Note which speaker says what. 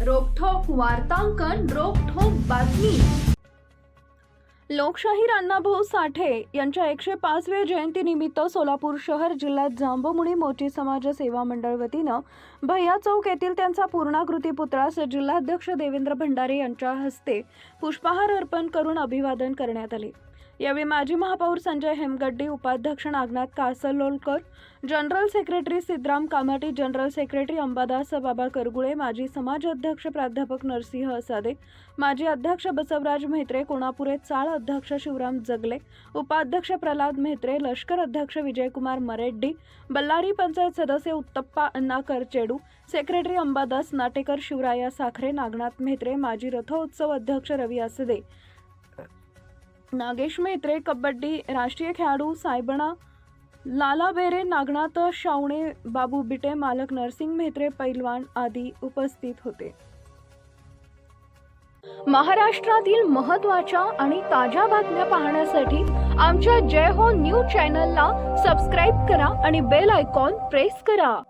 Speaker 1: वार्तांकन रोखोक बातमी. लोकशाहीर अण्णाभाऊ साठे यांच्या एकशे पाचव्या जयंतीनिमित्त सोलापूर शहर जिल्ह्यात जांभमुनी मोची समाज सेवा मंडळ वतीनं भैया चौक येथील त्यांचा पूर्णाकृती पुतळास जिल्हाध्यक्ष देवेंद्र भंडारे यांच्या हस्ते पुष्पहार अर्पण करून अभिवादन करण्यात आले. यावेळी माजी महापौर संजय हेमगड्डी उपाध्यक्ष Nagnath Kasalolkar general secretary Siddharam Kamati general secretary Ambadas Baba Kargule माजी समाज अध्यक्ष प्राध्यापक नरसिंह असादे माजी अध्यक्ष बसवराज म्हेत्रे कोणापुरे चाळ अध्यक्ष शिवराम जगले उपाध्यक्ष प्रल्हाद म्हेत्रे लष्कर अध्यक्ष विजयकुमार मरेड्डी बल्लारी पंचायत सदस्य उत्तप्पा अण्णा करचेडू सेक्रेटरी अंबादास नाटेकर शिवराया साखरे नागनाथ म्हेत्रे माजी रथोत्सव अध्यक्ष रवी आसदे नागेश म्हेत्रे कबड्डी राष्ट्रीय खेळाडू सायबणा लाला बेरे नागनाथ शावणे बाबू बिटे मालक नरसिंग म्हेत्रे पैलवान आदी उपस्थित होते. महाराष्ट्रातील महत्त्वाच्या आणि ताज्या बातम्या पाहण्यासाठी आमच्या जय हो न्यूज चॅनलला सबस्क्राईब करा आणि बेल आयकॉन प्रेस करा.